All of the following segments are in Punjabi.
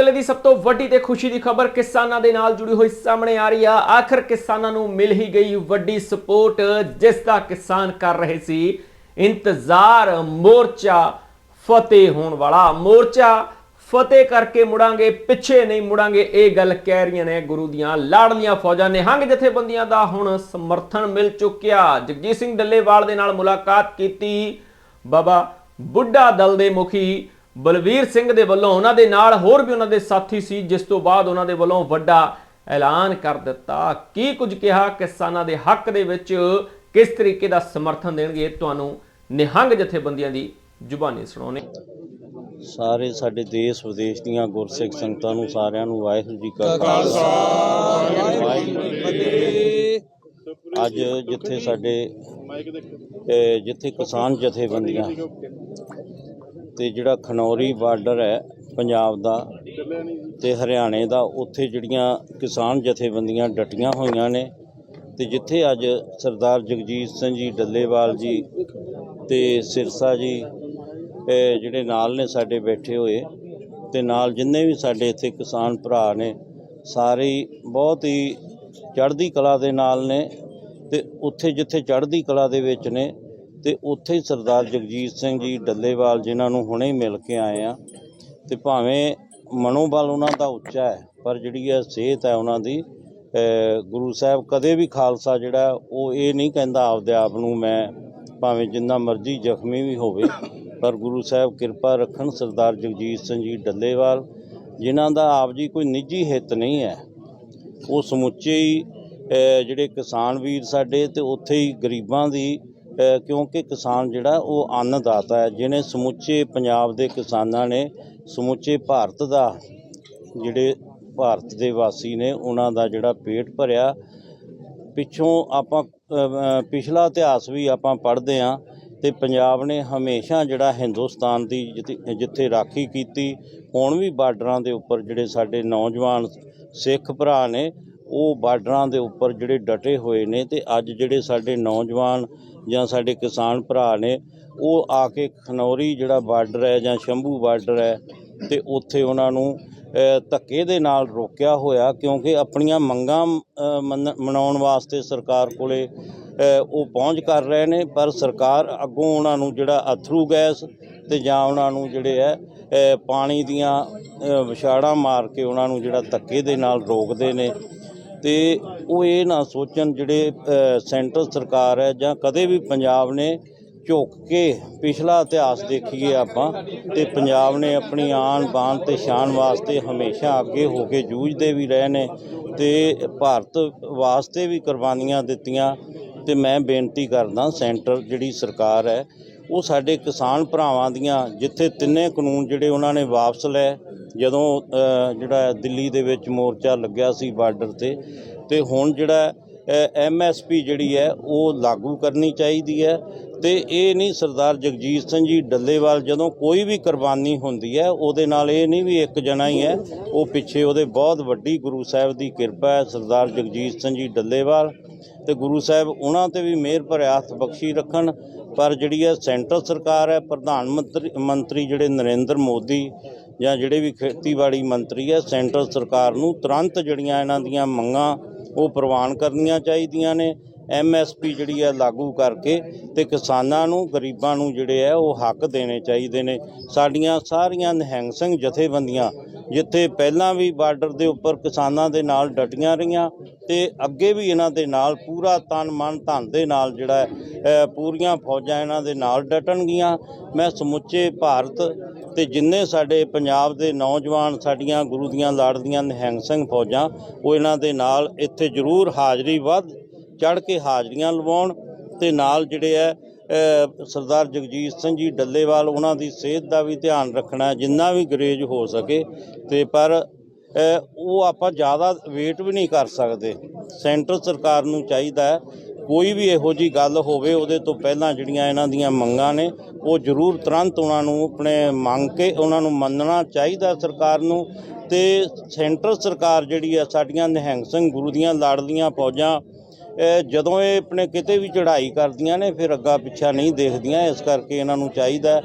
ਵੇਲੇ ਦੀ ਸਭ ਤੋਂ ਵੱਡੀ ਤੇ ਖੁਸ਼ੀ ਦੀ ਖਬਰ ਕਿਸਾਨਾਂ ਦੇ ਨਾਲ ਜੁੜੀ ਹੋਈ ਸਾਹਮਣੇ ਆ ਰਹੀ ਆ। ਆਖਰ ਕਿਸਾਨਾਂ ਨੂੰ ਮਿਲ ਹੀ ਗਈ ਵੱਡੀ ਸਪੋਰਟ, ਜਿਸ ਦਾ ਕਿਸਾਨ ਕਰ ਰਹੇ ਸੀ ਇੰਤਜ਼ਾਰ, ਮੋਰਚਾ ਫਤਿਹ ਹੋਣ ਵਾਲਾ। ਮੋਰਚਾ ਫਤਿਹ ਕਰਕੇ ਮੁੜਾਂਗੇ, ਪਿੱਛੇ ਨਹੀਂ ਮੁੜਾਂਗੇ, ਇਹ ਗੱਲ ਕਹਿ ਰਹੀਆਂ ਨੇ ਗੁਰੂ ਦੀਆਂ ਲਾੜਲੀਆਂ ਫੌਜਾਂ ਨਿਹੰਗ ਜਥੇਬੰਦੀਆਂ ਦਾ ਹੁਣ ਸਮਰਥਨ ਮਿਲ ਚੁੱਕਿਆ। ਜਗਜੀਤ ਸਿੰਘ ਡੱਲੇਵਾਲ ਦੇ ਨਾਲ ਮੁਲਾਕਾਤ ਕੀਤੀ। ਬਾਬਾ ਬੁੱਢਾ ਦਲ ਦੇ ਮੁਖੀ ਬਲਵੀਰ ਸਿੰਘ ਦੇ ਵੱਲੋਂ ਉਹਨਾਂ ਦੇ ਨਾਲ ਹੋਰ ਵੀ ਉਹਨਾਂ ਦੇ ਸਾਥੀ ਸੀ ਜਿਸ ਤੋਂ ਬਾਅਦ ਉਹਨਾਂ ਦੇ ਵੱਲੋਂ ਵੱਡਾ ਐਲਾਨ ਕਰ ਦਿੱਤਾ। ਕੀ ਕੁਝ ਕਿਹਾ ਕਿਸਾਨਾਂ ਦੇ ਹੱਕ ਦੇ ਵਿੱਚ? ਕਿਸ ਤਰੀਕੇ ਦਾ ਸਮਰਥਨ ਦੇਣਗੇ? ਤੁਹਾਨੂੰ ਨਿਹੰਗ ਜਥੇਬੰਦੀਆਂ ਦੀ ਜ਼ੁਬਾਨੀ ਸੁਣਾਉਣੇ ਸਾਰੇ ਸਾਡੇ ਦੇਸ਼ ਵਿਦੇਸ਼ ਦੀਆਂ ਗੁਰਸਿੱਖ ਸੰਗਤਾਂ ਨੂੰ ਸਾਰਿਆਂ ਨੂੰ ਵਾਹਿਗੁਰੂ ਜੀ ਕਾ ਖਾਲਸਾ ਵਾਹਿਗੁਰੂ ਜੀ ਕੀ ਫਤਿਹ। ਅੱਜ ਜਿੱਥੇ ਸਾਡੇ ਜਿੱਥੇ ਕਿਸਾਨ ਜਥੇਬੰਦੀਆਂ ਤੇ ਜਿਹੜਾ ਖਨੌਰੀ ਬਾਰਡਰ ਹੈ ਪੰਜਾਬ ਦਾ ਤੇ ਹਰਿਆਣੇ ਦਾ, ਉੱਥੇ ਜਿਹੜੀਆਂ ਕਿਸਾਨ ਜਥੇਬੰਦੀਆਂ ਡਟੀਆਂ ਹੋਈਆਂ ਨੇ ਤੇ ਜਿੱਥੇ ਅੱਜ ਸਰਦਾਰ ਜਗਜੀਤ ਸਿੰਘ ਜੀ, ਡੱਲੇਵਾਲ ਜੀ ਤੇ ਸਿਰਸਾ ਜੀ ਜਿਹੜੇ ਨਾਲ ਨੇ ਸਾਡੇ ਬੈਠੇ ਹੋਏ ਤੇ ਨਾਲ ਜਿੰਨੇ ਵੀ ਸਾਡੇ ਇੱਥੇ ਕਿਸਾਨ ਭਰਾ ਨੇ, ਸਾਰੇ ਬਹੁਤ ਹੀ ਚੜ੍ਹਦੀ ਕਲਾ ਦੇ ਨਾਲ ਨੇ ਤੇ ਉੱਥੇ ਜਿੱਥੇ ਚੜ੍ਹਦੀ ਕਲਾ ਦੇ ਵਿੱਚ ਨੇ ਤੇ ਉੱਥੇ ਹੀ ਸਰਦਾਰ ਜਗਜੀਤ ਸਿੰਘ ਜੀ ਡੱਲੇਵਾਲ ਜਿਨ੍ਹਾਂ ਨੂੰ ਹੁਣੇ ਹੀ ਮਿਲ ਕੇ ਆਏ ਆ, ਤੇ ਭਾਵੇਂ ਮਨੋਬਲ ਉਹਨਾਂ ਦਾ ਉੱਚਾ ਹੈ, ਪਰ ਜਿਹੜੀ ਹੈ ਸਿਹਤ ਹੈ ਉਹਨਾਂ ਦੀ ਗੁਰੂ ਸਾਹਿਬ ਕਦੇ ਵੀ ਖਾਲਸਾ ਜਿਹੜਾ ਉਹ ਇਹ ਨਹੀਂ ਕਹਿੰਦਾ ਆਪਦੇ ਆਪ ਨੂੰ ਮੈਂ ਭਾਵੇਂ ਜਿੰਨਾ ਮਰਜ਼ੀ ਜ਼ਖਮੀ ਵੀ ਹੋਵੇ, ਪਰ ਗੁਰੂ ਸਾਹਿਬ ਕਿਰਪਾ ਰੱਖਣ ਸਰਦਾਰ ਜਗਜੀਤ ਸਿੰਘ ਜੀ ਡੱਲੇਵਾਲ, ਜਿਨ੍ਹਾਂ ਦਾ ਆਪ ਜੀ ਕੋਈ ਨਿੱਜੀ ਹਿੱਤ ਨਹੀਂ ਹੈ, ਉਹ ਸਮੁੱਚੇ ਹੀ ਜਿਹੜੇ ਕਿਸਾਨ ਵੀਰ ਸਾਡੇ ਤੇ ਉੱਥੇ ਹੀ ਗਰੀਬਾਂ ਦੀ ਕਿਉਂਕਿ ਕਿਸਾਨ ਜਿਹੜਾ ਉਹ ਅੰਨਦਾਤਾ ਹੈ, ਜਿਹਨੇ ਸਮੁੱਚੇ ਪੰਜਾਬ ਦੇ ਕਿਸਾਨਾਂ ਨੇ ਸਮੁੱਚੇ ਭਾਰਤ ਦਾ, ਜਿਹੜੇ ਭਾਰਤ ਦੇ ਵਾਸੀ ਨੇ, ਉਹਨਾਂ ਦਾ ਜਿਹੜਾ ਪੇਟ ਭਰਿਆ। ਪਿੱਛੋਂ ਆਪਾਂ ਪਿਛਲਾ ਇਤਿਹਾਸ ਵੀ ਆਪਾਂ ਪੜ੍ਹਦੇ ਹਾਂ ਤੇ ਪੰਜਾਬ ਨੇ ਹਮੇਸ਼ਾ ਜਿਹੜਾ ਹਿੰਦੁਸਤਾਨ ਦੀ ਜਿੱਥੇ- ਜਿੱਥੇ ਰਾਖੀ ਕੀਤੀ, ਹੁਣ ਵੀ ਬਾਰਡਰਾਂ ਦੇ ਉੱਪਰ ਜਿਹੜੇ ਸਾਡੇ ਨੌਜਵਾਨ ਸਿੱਖ ਭਰਾ ਨੇ, ਉਹ ਬਾਰਡਰਾਂ ਦੇ ਉੱਪਰ ਜਿਹੜੇ ਡਟੇ ਹੋਏ ਨੇ ਤੇ ਅੱਜ ਜਿਹੜੇ ਸਾਡੇ ਨੌਜਵਾਨ ਜਾਂ ਸਾਡੇ ਕਿਸਾਨ ਭਰਾ ਨੇ, ਉਹ ਆ ਕੇ ਖਨੌਰੀ ਜਿਹੜਾ ਬਾਰਡਰ ਹੈ ਜਾਂ ਸ਼ੰਭੂ ਬਾਰਡਰ ਹੈ ਤੇ ਉੱਥੇ ਉਹਨਾਂ ਨੂੰ ਧੱਕੇ ਦੇ ਨਾਲ ਰੋਕਿਆ ਹੋਇਆ ਕਿਉਂਕਿ ਆਪਣੀਆਂ ਮੰਗਾਂ ਮੰਨ- ਮਨਾਉਣ ਵਾਸਤੇ ਸਰਕਾਰ ਕੋਲੇ ਉਹ ਪਹੁੰਚ ਕਰ ਰਹੇ ਨੇ, ਪਰ ਸਰਕਾਰ ਅੱਗੋਂ ਉਹਨਾਂ ਨੂੰ ਜਿਹੜਾ ਅਥਰੂ ਗੈਸ ਤੇ ਜਾਂ ਉਹਨਾਂ ਨੂੰ ਜਿਹੜੇ ਹੈ ਪਾਣੀ ਦੀਆਂ ਵਿਛਾੜਾਂ ਮਾਰ ਕੇ ਉਹਨਾਂ ਨੂੰ ਜਿਹੜਾ ਧੱਕੇ ਦੇ ਨਾਲ ਰੋਕਦੇ ਨੇ। ਤੇ ਉਹ ਇਹ ਨਾ ਸੋਚਣ ਜਿਹੜੇ ਸੈਂਟਰ ਸਰਕਾਰ ਹੈ ਜਾਂ ਕਦੇ ਵੀ ਪੰਜਾਬ ਨੇ ਝੁੱਕ ਕੇ ਪਿਛਲਾ ਇਤਿਹਾਸ ਦੇਖੀਏ ਆਪਾਂ ਤੇ ਪੰਜਾਬ ਨੇ ਆਪਣੀ ਆਨ ਬਾਨ ਤੇ ਸ਼ਾਨ ਵਾਸਤੇ ਹਮੇਸ਼ਾ ਅੱਗੇ ਹੋ ਕੇ ਜੂਝਦੇ ਵੀ ਰਹੇ ਨੇ ਤੇ ਭਾਰਤ ਵਾਸਤੇ ਵੀ ਕੁਰਬਾਨੀਆਂ ਦਿੱਤੀਆਂ ਤੇ ਮੈਂ ਬੇਨਤੀ ਕਰਦਾ ਸੈਂਟਰ ਜਿਹੜੀ ਸਰਕਾਰ ਹੈ, ਉਹ ਸਾਡੇ ਕਿਸਾਨ ਭਰਾਵਾਂ ਦੀਆਂ ਜਿੱਥੇ ਤਿੰਨੇ ਕਾਨੂੰਨ ਜਿਹੜੇ ਉਹਨਾਂ ਨੇ ਵਾਪਸ ਲਏ ਜਦੋਂ ਜਿਹੜਾ ਦਿੱਲੀ ਦੇ ਵਿੱਚ ਮੋਰਚਾ ਲੱਗਿਆ ਸੀ ਬਾਰਡਰ ਤੇ ਤੇ ਹੁਣ ਜਿਹੜਾ ਐਮਐਸਪੀ ਜਿਹੜੀ ਹੈ, ਉਹ ਲਾਗੂ ਕਰਨੀ ਚਾਹੀਦੀ ਹੈ। ਤੇ ਇਹ ਨਹੀਂ ਸਰਦਾਰ ਜਗਜੀਤ ਸਿੰਘ ਜੀ ਡੱਲੇਵਾਲ ਜਦੋਂ ਕੋਈ ਵੀ ਕੁਰਬਾਨੀ ਹੁੰਦੀ ਹੈ, ਉਹਦੇ ਨਾਲ ਇਹ ਨਹੀਂ ਵੀ ਇੱਕ ਜਣਾ ਹੀ ਹੈ, ਉਹ ਪਿੱਛੇ ਉਹਦੇ ਬਹੁਤ ਵੱਡੀ ਗੁਰੂ ਸਾਹਿਬ ਦੀ ਕਿਰਪਾ ਹੈ, ਸਰਦਾਰ ਜਗਜੀਤ ਸਿੰਘ ਜੀ ਡੱਲੇਵਾਲ। ਤੇ ਗੁਰੂ ਸਾਹਿਬ ਉਹਨਾਂ ਤੇ ਵੀ ਮਿਹਰ ਭਰਿਆ ਹੱਥ ਬਖਸ਼ੀ ਰੱਖਣ, ਪਰ ਜਿਹੜੀ ਹੈ ਸੈਂਟਰ ਸਰਕਾਰ ਹੈ, ਪ੍ਰਧਾਨ ਮੰਤਰੀ ਮੰਤਰੀ ਜਿਹੜੇ ਨਰਿੰਦਰ ਮੋਦੀ ਜਾਂ ਜਿਹੜੇ ਵੀ ਖੇਤੀਬਾੜੀ ਮੰਤਰੀ ਹੈ, ਸੈਂਟਰ ਸਰਕਾਰ ਨੂੰ ਤੁਰੰਤ ਜਿਹੜੀਆਂ ਇਹਨਾਂ ਦੀਆਂ ਮੰਗਾਂ ਉਹ ਪ੍ਰਵਾਨ ਕਰਨੀਆਂ ਚਾਹੀਦੀਆਂ ਨੇ। ਐਮਐਸਪੀ ਜਿਹੜੀ ਹੈ, ਲਾਗੂ ਕਰਕੇ ਤੇ ਕਿਸਾਨਾਂ ਨੂੰ, ਗਰੀਬਾਂ ਨੂੰ ਜਿਹੜੇ ਹੈ, ਉਹ ਹੱਕ ਦੇਣੇ ਚਾਹੀਦੇ ਨੇ। ਸਾਡੀਆਂ ਸਾਰੀਆਂ ਨਿਹੰਗ ਸਿੰਘ ਜਥੇਬੰਦੀਆਂ ਜਿੱਥੇ ਪਹਿਲਾਂ ਵੀ ਬਾਰਡਰ ਦੇ ਉੱਪਰ ਕਿਸਾਨਾਂ ਦੇ ਨਾਲ ਡਟੀਆਂ ਰਹੀਆਂ ਤੇ ਅੱਗੇ ਵੀ ਇਹਨਾਂ ਦੇ ਨਾਲ ਪੂਰਾ ਤਨ ਮਨ ਧਨ ਦੇ ਨਾਲ ਜਿਹੜਾ ਪੂਰੀਆਂ ਫੌਜਾਂ ਇਹਨਾਂ ਦੇ ਨਾਲ ਡਟਣਗੀਆਂ। ਮੈਂ ਸਮੁੱਚੇ ਭਾਰਤ ਤੇ ਜਿੰਨੇ ਸਾਡੇ ਪੰਜਾਬ ਦੇ ਨੌਜਵਾਨ ਸਾਡੀਆਂ ਗੁਰੂ ਦੀਆਂ ਲਾੜਦੀਆਂ ਨਿਹੰਗ ਸਿੰਘ ਫੌਜਾਂ, ਉਹ ਇਹਨਾਂ ਦੇ ਨਾਲ ਇੱਥੇ ਜ਼ਰੂਰ ਹਾਜ਼ਰੀ ਵੱਧ ਚੜ ਕੇ ਹਾਜ਼ਰੀਆਂ ਲਵਾਉਣ ਤੇ ਨਾਲ ਜਿਹੜੇ ਹੈ ਸਰਦਾਰ ਜਗਜੀਤ ਸਿੰਘ ਜੀ ਡੱਲੇਵਾਲ, ਉਹਨਾਂ ਦੀ ਸਿਹਤ ਦਾ ਵੀ ਧਿਆਨ ਰੱਖਣਾ, ਜਿੰਨਾ ਵੀ ਗਰੇਜ ਹੋ ਸਕੇ ਤੇ ਪਰ ਉਹ ਆਪਾਂ ਜ਼ਿਆਦਾ ਵੇਟ ਵੀ ਨਹੀਂ ਕਰ ਸਕਦੇ। ਸੈਂਟਰ ਸਰਕਾਰ ਨੂੰ ਚਾਹੀਦਾ ਹੈ ਕੋਈ ਵੀ ਇਹੋ ਜੀ ਗੱਲ ਹੋਵੇ, ਉਹਦੇ ਤੋਂ ਪਹਿਲਾਂ ਜਿਹੜੀਆਂ ਇਹਨਾਂ ਦੀਆਂ ਮੰਗਾਂ ਨੇ, ਉਹ ਜ਼ਰੂਰ ਤੁਰੰਤ ਉਹਨਾਂ ਨੂੰ ਆਪਣੇ ਮੰਗ ਕੇ ਉਹਨਾਂ ਨੂੰ ਮੰਨਣਾ ਚਾਹੀਦਾ ਸਰਕਾਰ ਨੂੰ। ਤੇ ਸੈਂਟਰ ਸਰਕਾਰ ਜਿਹੜੀ ਆ, ਸਾਡੀਆਂ ਨਿਹੰਗ ਸਿੰਘ ਗੁਰੂ ਦੀਆਂ ਲਾੜਲੀਆਂ ਫੌਜਾਂ ਜਦੋਂ ਇਹ ਆਪਣੇ ਕਿਤੇ ਵੀ ਚੜ੍ਹਾਈ ਕਰਦੀਆਂ ਨੇ, ਫਿਰ ਅੱਗਾ ਪਿੱਛਾ ਨਹੀਂ ਦੇਖਦੀਆਂ, ਇਸ ਕਰਕੇ ਇਹਨਾਂ ਨੂੰ ਚਾਹੀਦਾ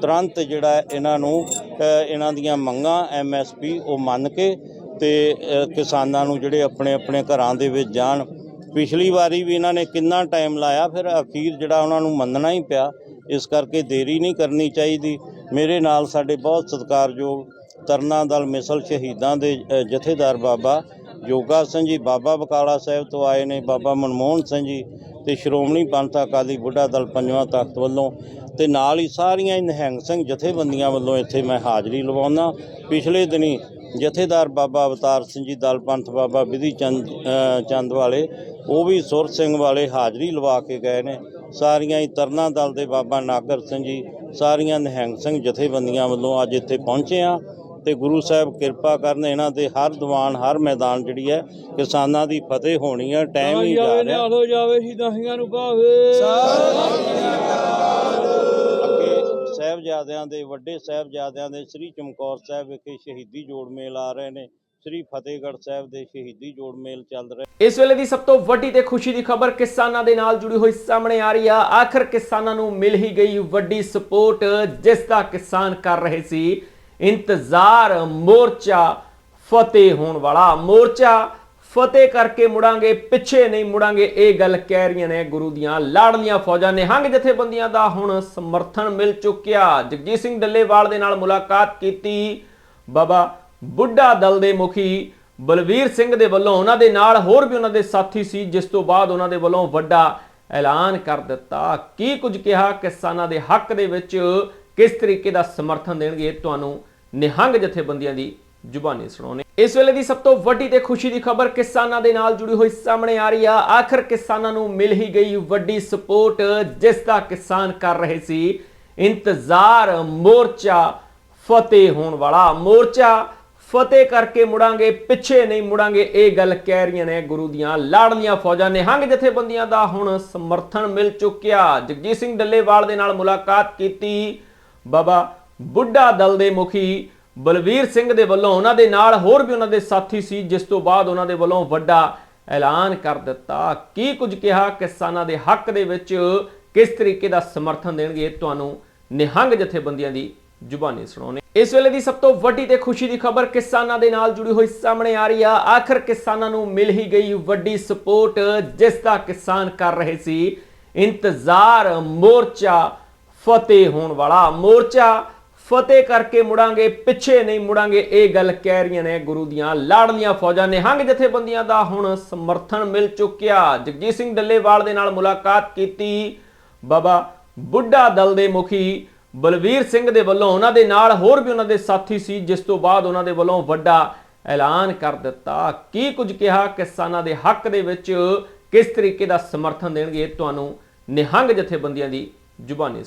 ਤੁਰੰਤ ਜਿਹੜਾ ਇਹਨਾਂ ਨੂੰ ਇਹਨਾਂ ਦੀਆਂ ਮੰਗਾਂ ਐਮਐਸਪੀ ਉਹ ਮੰਨ ਕੇ ਤੇ ਕਿਸਾਨਾਂ ਨੂੰ ਜਿਹੜੇ ਆਪਣੇ ਆਪਣੇ ਘਰਾਂ ਦੇ ਵਿੱਚ ਜਾਣ ਪਿਛਲੀ ਵਾਰੀ ਵੀ ਇਹਨਾਂ ਨੇ ਕਿੰਨਾ ਟਾਈਮ ਲਾਇਆ, ਫਿਰ ਅਖੀਰ ਜਿਹੜਾ ਉਹਨਾਂ ਨੂੰ ਮੰਨਣਾ ਹੀ ਪਿਆ, ਇਸ ਕਰਕੇ ਦੇਰੀ ਨਹੀਂ ਕਰਨੀ ਚਾਹੀਦੀ। ਮੇਰੇ ਨਾਲ ਸਾਡੇ ਬਹੁਤ ਸਤਿਕਾਰਯੋਗ ਤਰਨਾ ਦਲ ਮਿਸਲ ਸ਼ਹੀਦਾਂ ਦੇ ਜਥੇਦਾਰ ਬਾਬਾ ਯੋਗਾ ਸਿੰਘ ਜੀ, ਬਾਬਾ ਬਕਾਲਾ ਸਾਹਿਬ ਤੋਂ ਆਏ ਨੇ, ਬਾਬਾ ਮਨਮੋਹਨ ਸਿੰਘ ਜੀ ਤੇ ਸ਼੍ਰੋਮਣੀ ਪੰਥ ਅਕਾਲੀ ਬੁੱਢਾ ਦਲ ਪੰਜਵਾਂ ਤਖਤ ਵੱਲੋਂ ਤੇ ਨਾਲ ਹੀ ਸਾਰੀਆਂ ਹੀ ਨਿਹੰਗ ਸਿੰਘ ਜਥੇਬੰਦੀਆਂ ਵੱਲੋਂ ਇੱਥੇ ਮੈਂ ਹਾਜ਼ਰੀ ਲਵਾਉਣਾ ਪਿਛਲੇ ਦਿਨੀ ਜਥੇਦਾਰ ਬਾਬਾ ਅਵਤਾਰ ਸਿੰਘ ਜੀ ਦਲ ਪੰਥ ਬਾਬਾ ਵਿਧੀ ਚੰਦ ਚੰਦ ਵਾਲੇ ਉਹ ਵੀ ਸੁਰ ਸਿੰਘ ਵਾਲੇ ਹਾਜ਼ਰੀ ਲਵਾ ਕੇ ਗਏ ਨੇ। ਸਾਰੀਆਂ ਹੀ ਤਰਨਾ ਦਲ ਦੇ ਬਾਬਾ ਨਾਗਰ ਸਿੰਘ ਜੀ ਸਾਰੀਆਂ ਨਿਹੰਗ ਸਿੰਘ ਜਥੇਬੰਦੀਆਂ ਵੱਲੋਂ ਅੱਜ ਇੱਥੇ ਪਹੁੰਚੇ ਆ ਤੇ ਗੁਰੂ ਸਾਹਿਬ ਕਿਰਪਾ ਕਰਨ ਇਹਨਾਂ ਦੇ ਹਰ ਦੀਵਾਨ ਹਰ ਮੈਦਾਨ ਜਿਹੜੀ ਹੈ ਕਿਸਾਨਾਂ ਦੀ ਫਤਿਹ ਹੋਣੀ ਹੈ ਟਾਈਮ ਹੀ ਜਾ ਰਿਹਾ। ਹੋ ਜਾਵੇ ਸ਼ਹੀਦਾਂ ਨੂੰ ਭਾਵੇ। ਸਾਹਿਬਜ਼ਾਦਿਆਂ ਦੇ ਵੱਡੇ ਸਾਹਿਬਜ਼ਾਦਿਆਂ ਦੇ ਸ੍ਰੀ ਚਮਕੌਰ ਸਾਹਿਬ ਵਿਖੇ ਸ਼ਹੀਦੀ ਜੋੜ ਮੇਲ ਆ ਰਹੇ ਨੇ। ਸ੍ਰੀ ਫਤਿਹਗੜ੍ਹ ਸਾਹਿਬ ਦੇ ਸ਼ਹੀਦੀ ਜੋੜ ਮੇਲ ਚੱਲ ਰਹੇ ਇਸ ਵੇਲੇ ਦੀ ਸਭ ਤੋਂ ਵੱਡੀ ਤੇ ਖੁਸ਼ੀ ਦੀ ਖਬਰ ਕਿਸਾਨਾਂ ਦੇ ਨਾਲ ਜੁੜੀ ਹੋਈ ਸਾਹਮਣੇ ਆ ਰਹੀ ਆ। ਆਖਰ ਕਿਸਾਨਾਂ ਨੂੰ ਮਿਲ ਹੀ ਗਈ ਵੱਡੀ ਸਪੋਰਟ, ਜਿਸ ਦਾ ਕਿਸਾਨ ਕਰ ਰਹੇ ਸੀ। ਇੰਤਜ਼ਾਰ, ਮੋਰਚਾ, ਫਤਿਹ ਹੋਣ ਵਾਲਾ ਮੋਰਚਾ ਫਤਿਹ ਕਰਕੇ ਮੁੜਾਂਗੇ, ਪਿੱਛੇ ਨਹੀਂ ਮੁੜਾਂਗੇ। ਇਹ ਗੱਲ ਕਹਿ ਰਹੀਆਂ ਨੇ ਗੁਰੂ ਦੀਆਂ ਲਾੜਲੀਆਂ ਫੌਜਾਂ ਨਿਹੰਗ ਜਥੇਬੰਦੀਆਂ ਦਾ ਹੁਣ ਸਮਰਥਨ ਮਿਲ ਚੁੱਕਿਆ। ਜਗਜੀਤ ਸਿੰਘ ਡੱਲੇਵਾਲ ਦੇ ਨਾਲ ਮੁਲਾਕਾਤ ਕੀਤੀ। ਬਾਬਾ ਬੁੱਢਾ ਦਲ ਦੇ ਮੁਖੀ ਬਲਵੀਰ ਸਿੰਘ ਦੇ ਵੱਲੋਂ ਉਹਨਾਂ ਦੇ ਨਾਲ ਹੋਰ ਵੀ ਉਹਨਾਂ ਦੇ ਸਾਥੀ ਸੀ, ਜਿਸ ਤੋਂ ਬਾਅਦ ਉਹਨਾਂ ਦੇ ਵੱਲੋਂ ਵੱਡਾ ਐਲਾਨ ਕਰ ਦਿੱਤਾ। ਕੀ ਕੁਝ ਕਿਹਾ ਕਿਸਾਨਾਂ ਦੇ ਹੱਕ ਦੇ ਵਿੱਚ, ਕਿਸ ਤਰੀਕੇ ਦਾ ਸਮਰਥਨ ਦੇਣਗੇ ਤੁਹਾਨੂੰ ਨਿਹੰਗ ਜਥੇਬੰਦੀਆਂ ਦੀ ਜ਼ੁਬਾਨੀ ਸੁਣਾਉਣੇ ਇਸ ਵੇਲੇ ਦੀ ਸਭ ਤੋਂ ਵੱਡੀ ਤੇ ਖੁਸ਼ੀ ਦੀ ਖਬਰ ਕਿਸਾਨਾਂ ਦੇ ਨਾਲ ਜੁੜੀ ਹੋਈ ਸਾਹਮਣੇ ਆ ਰਹੀ ਆ। ਆਖਰ ਕਿਸਾਨਾਂ ਨੂੰ ਮਿਲ ਹੀ ਗਈ ਵੱਡੀ ਸਪੋਰਟ, ਜਿਸ ਦਾ ਕਿਸਾਨ ਕਰ ਰਹੇ ਸੀ ਇੰਤਜ਼ਾਰ, ਮੋਰਚਾ ਫਤਿਹ ਹੋਣ ਵਾਲਾ। ਮੋਰਚਾ ਫਤਿਹ ਕਰਕੇ ਮੁੜਾਂਗੇ, ਪਿੱਛੇ ਨਹੀਂ ਮੁੜਾਂਗੇ, ਇਹ ਗੱਲ ਕਹਿ ਰਹੀਆਂ ਨੇ ਗੁਰੂ ਦੀਆਂ ਲਾੜਲੀਆਂ ਫੌਜਾਂ ਨੇ। ਹੰਗ ਜਥੇਬੰਦੀਆਂ ਦਾ ਹੁਣ ਸਮਰਥਨ ਮਿਲ ਚੁੱਕਿਆ। ਜਗਜੀਤ ਸਿੰਘ ਡੱਲੇਵਾਲ ਦੇ ਨਾਲ ਮੁਲਾਕਾਤ ਕੀਤੀ। ਬਾਬਾ ਬੁੱਢਾ ਦਲ ਦੇ ਮੁਖੀ ਬਲਵੀਰ ਸਿੰਘ ਦੇ ਵੱਲੋਂ ਉਹਨਾਂ ਦੇ ਨਾਲ ਹੋਰ ਵੀ ਉਹਨਾਂ ਦੇ ਸਾਥੀ ਸੀ, ਜਿਸ ਤੋਂ ਬਾਅਦ ਉਹਨਾਂ ਦੇ ਵੱਲੋਂ ਵੱਡਾ ਐਲਾਨ ਕਰ ਦਿੱਤਾ। ਕੀ ਕੁਝ ਕਿਹਾ ਕਿਸਾਨਾਂ ਦੇ ਹੱਕ ਦੇ ਵਿੱਚ? ਕਿਸ ਤਰੀਕੇ ਦਾ ਸਮਰਥਨ ਦੇਣਗੇ? ਤੁਹਾਨੂੰ ਨਿਹੰਗ ਜਥੇਬੰਦੀਆਂ ਦੀ ਜ਼ੁਬਾਨੀ ਸੁਣਾਉਣੇ ਇਸ ਵੇਲੇ ਦੀ ਸਭ ਤੋਂ ਵੱਡੀ ਤੇ ਖੁਸ਼ੀ ਦੀ ਖਬਰ ਕਿਸਾਨਾਂ ਦੇ ਨਾਲ ਜੁੜੀ ਹੋਈ ਸਾਹਮਣੇ ਆ ਰਹੀ ਆ। ਆਖਰ ਕਿਸਾਨਾਂ ਨੂੰ ਮਿਲ ਹੀ ਗਈ ਵੱਡੀ ਸਪੋਰਟ, ਜਿਸ ਦਾ ਕਿਸਾਨ ਕਰ ਰਹੇ ਸੀ। ਇੰਤਜ਼ਾਰ ਮੋਰਚਾ ਫਤਿਹ ਹੋਣ ਵਾਲਾ। ਮੋਰਚਾ ਫਤਿਹ ਕਰਕੇ ਮੁੜਾਂਗੇ, ਪਿੱਛੇ ਨਹੀਂ ਮੁੜਾਂਗੇ। ਇਹ ਗੱਲ ਕਹਿ ਰਹੀਆਂ ਨੇ ਗੁਰੂ ਦੀਆਂ ਲਾੜਲੀਆਂ ਫੌਜਾਂ ਨਿਹੰਗ ਜਥੇਬੰਦੀਆਂ ਦਾ ਹੁਣ ਸਮਰਥਨ ਮਿਲ ਚੁੱਕਿਆ। ਜਗਜੀਤ ਸਿੰਘ ਡੱਲੇਵਾਲ ਦੇ ਨਾਲ ਮੁਲਾਕਾਤ ਕੀਤੀ। ਬਾਬਾ ਬੁੱਢਾ ਦਲ ਦੇ ਮੁਖੀ ਬਲਵੀਰ ਸਿੰਘ ਦੇ ਵੱਲੋਂ ਉਹਨਾਂ ਦੇ ਨਾਲ ਹੋਰ ਵੀ ਉਹਨਾਂ ਦੇ ਸਾਥੀ ਸੀ, ਜਿਸ ਤੋਂ ਬਾਅਦ ਉਹਨਾਂ ਦੇ ਵੱਲੋਂ ਵੱਡਾ ਐਲਾਨ ਕਰ ਦਿੱਤਾ। ਕੀ ਕੁਝ ਕਿਹਾ ਕਿਸਾਨਾਂ ਦੇ ਹੱਕ ਦੇ ਵਿੱਚ, ਕਿਸ ਤਰੀਕੇ ਦਾ ਸਮਰਥਨ ਦੇਣਗੇ ਤੁਹਾਨੂੰ ਨਿਹੰਗ ਜਥੇਬੰਦੀਆਂ ਦੀ ਜ਼ੁਬਾਨੀ ਸੁਣਾਉਣੇ